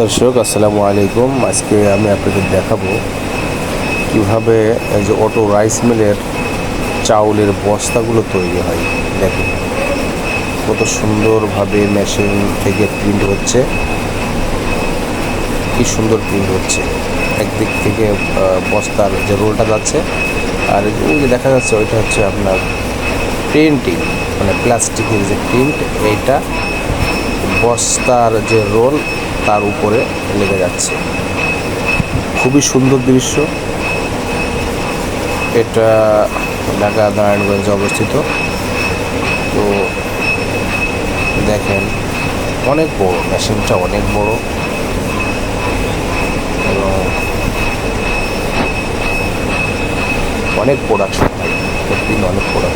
দর্শক, আসসালামু আলাইকুম। আজকে আমি আপনাদের দেখাবো কীভাবে যে অটো রাইস মিলের চাউলের বস্তাগুলো তৈরি হয়। দেখুন, কত সুন্দরভাবে মেশিন থেকে প্রিন্ট হচ্ছে। কি সুন্দর প্রিন্ট হচ্ছে। একদিক থেকে বস্তার যে রোলটা যাচ্ছে, আর ওই যে দেখা যাচ্ছে, ওইটা হচ্ছে আপনার প্রিন্টিং মানে প্লাস্টিকের যে প্রিন্ট, এইটা বস্তার যে রোল তার উপরে লেগে যাচ্ছে। খুবই সুন্দর দৃশ্য। এটা ঢাকা নারায়ণগঞ্জে অবস্থিত। তো দেখেন, অনেক বড়, মেশিনটা অনেক বড়। এবং অনেক প্রোডাকশন অনেক প্রোডাকশন